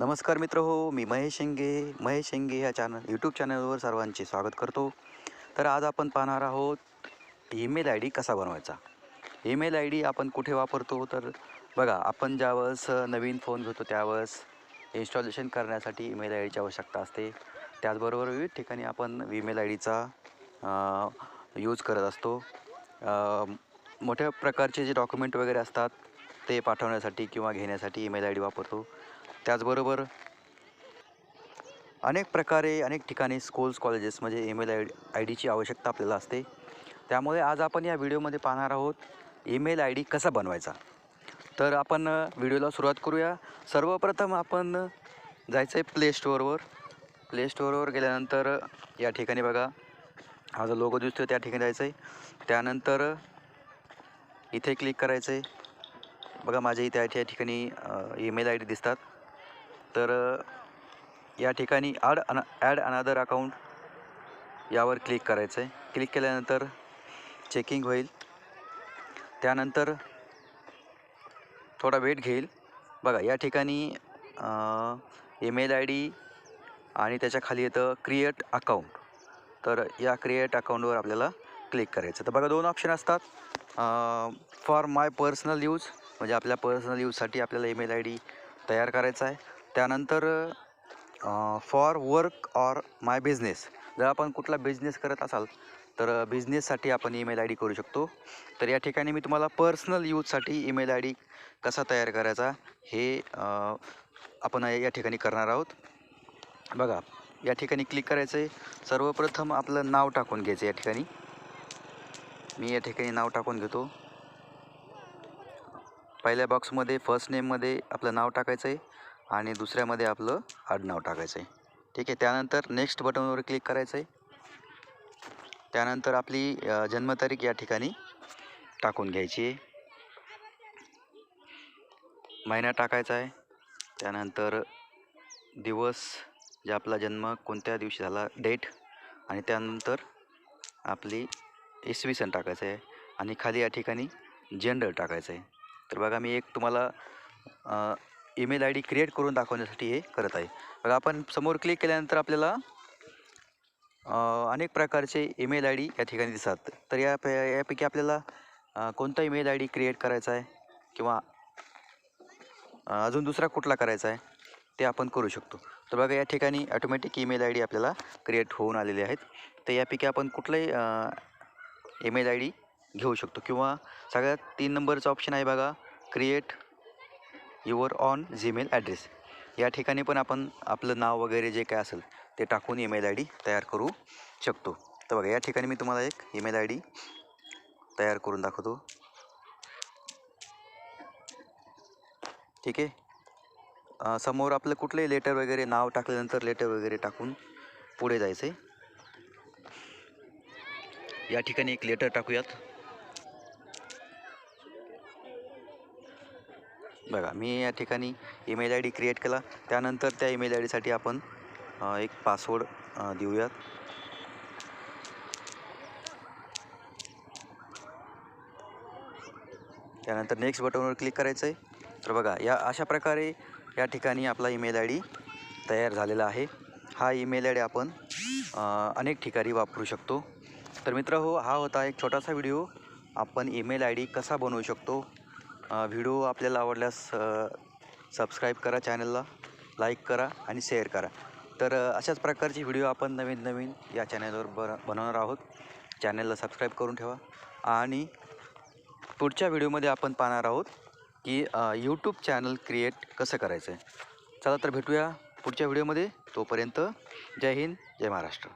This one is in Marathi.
नमस्कार मित्र हो मी महेश शेंगे. महेश शेंगे ह्या चॅनल यूट्यूब चॅनलवर सर्वांचे स्वागत करतो. तर आज आपण पाहणार आहोत ईमेल आय डी कसा बनवायचा? ईमेल आय डी आपण कुठे वापरतो? तर बघा आपण ज्यावेळेस नवीन फोन घेतो त्यावेळेस इन्स्टॉलेशन करण्यासाठी ईमेल आय डीची आवश्यकता असते. त्याचबरोबर विविध ठिकाणी आपण ईमेल आय डीचा यूज करत असतो. मोठ्या प्रकारचे जे डॉक्युमेंट वगैरे असतात ते पाठवण्यासाठी किंवा घेण्यासाठी ईमेल आय डी वापरतो. त्याचबरोबर अनेक प्रकारे अनेक ठिकाणी स्कूल्स कॉलेजेस म्हणजे ईमेल आय आय डीची आवश्यकता आपल्याला असते. त्यामुळे आज आपण या व्हिडिओमध्ये पाहणार आहोत ईमेल आय डी कसा बनवायचा. तर आपण व्हिडिओला सुरुवात करूया. सर्वप्रथम आपण जायचं आहे प्ले स्टोअरवर प्ले स्टोअरवर गेल्यानंतर या ठिकाणी बघा. हा जो लोगो दिसतो त्या ठिकाणी जायचं आहे त्यानंतर इथे क्लिक करायचं आहे बघा माझ्या इथे या ठिकाणी ईमेल आय डी दिसतात. तर या ठिकाणी add an add another account यावर क्लिक करायचं आहे क्लिक केल्यानंतर चेकिंग होईल. त्यानंतर थोडा वेट घेईल. बघा या ठिकाणी ईमेल आय डी आणि त्याच्याखाली येतं क्रिएट अकाउंट तर या क्रिएट अकाउंटवर आपल्याला क्लिक करायचं. तर बघा दोन ऑप्शन असतात. फॉर माय पर्सनल यूज म्हणजे आपल्या पर्सनल यूजसाठी आपल्याला ईमेल आय डी तयार करायचा आहे. त्यानंतर for work or my business जर आपण कुठला बिझनेस करत असाल तर बिझनेससाठी आपण ईमेल आय डी करू शकतो. तर या ठिकाणी मी तुम्हाला पर्सनल यूजसाठी ईमेल आय डी कसा तयार करायचा हे आपण या ठिकाणी करणार आहोत. बघा या ठिकाणी क्लिक करायचं आहे सर्वप्रथम आपलं नाव टाकून घ्यायचं या ठिकाणी. मी या ठिकाणी नाव टाकून घेतो. पहिल्या बॉक्समध्ये फर्स्ट नेममध्ये आपलं नाव टाकायचं आहे आणि दुसऱ्यामध्ये आपलं आडनाव टाकायचं आहे ठीक आहे त्यानंतर नेक्स्ट बटनवर क्लिक करायचं आहे त्यानंतर आपली जन्मतारीख या ठिकाणी टाकून घ्यायची आहे. महिना टाकायचा आहे. त्यानंतर दिवस जे आपला जन्म कोणत्या दिवशी झाला डेट आणि त्यानंतर आपली इसवी सन टाकायचं आहे. आणि खाली या ठिकाणी जेंडर टाकायचं आहे. तर बघा मी एक तुम्हाला ईमेल आय डी क्रिएट करून दाखवण्यासाठी हे करत आहे. बघा आपण समोर क्लिक केल्यानंतर आपल्याला अनेक प्रकारचे ईमेल आय डी या ठिकाणी दिसतात. तर या यापैकी आपल्याला कोणता ईमेल आय डी क्रिएट करायचा आहे किंवा अजून दुसरा कुठला करायचा आहे ते आपण करू शकतो. तर बघा या ठिकाणी ऑटोमॅटिक ईमेल आय डी आपल्याला क्रिएट होऊन आलेले आहेत. तर यापैकी आपण कुठलाही ईमेल आय डी घेऊ शकतो. किंवा सगळ्यात तीन नंबरचा ऑप्शन आहे बघा create your own Gmail address. या ठिकाणी पण आपण आपलं नाव वगैरे जे काय असेल ते टाकून ईमेल आय डी तयार करू शकतो. तर बघा या ठिकाणी मी तुम्हाला एक ईमेल आय डी तयार करून दाखवतो. ठीक आहे? समोर आपलं कुठलंही लेटर वगैरे नाव टाकल्यानंतर लेटर वगैरे टाकून पुढे जायचं आहे या ठिकाणी एक लेटर टाकूयात. बघा मी या ठिकाणी ईमेल आय डी क्रिएट केला. त्यानंतर त्या ईमेल आय डीसाठी आपण एक पासवर्ड देऊयात. त्यानंतर नेक्स्ट बटनवर क्लिक करायचं आहे तर बघा या अशा प्रकारे या ठिकाणी आपला ईमेल आय डी तयार झालेला आहे. हा ईमेल आय डी आपण अनेक ठिकाणी वापरू शकतो. तर मित्र हो हा होता एक छोटासा व्हिडिओ आपण ईमेल आय डी कसा बनवू शकतो? व्हिडिओ आपल्याला आवडल्यास सबस्क्राईब करा चॅनलला लाईक करा आणि शेअर करा. तर अशाच प्रकारची व्हिडिओ आपण नवीन नवीन या चॅनलवर बन बनवणार आहोत. चॅनलला सबस्क्राईब करून ठेवा. आणि पुढच्या व्हिडिओमध्ये आपण पाहणार आहोत की यूट्यूब चॅनल क्रिएट कसं करायचं आहे चला तर भेटूया पुढच्या व्हिडिओमध्ये तोपर्यंत जय हिंद जय महाराष्ट्र.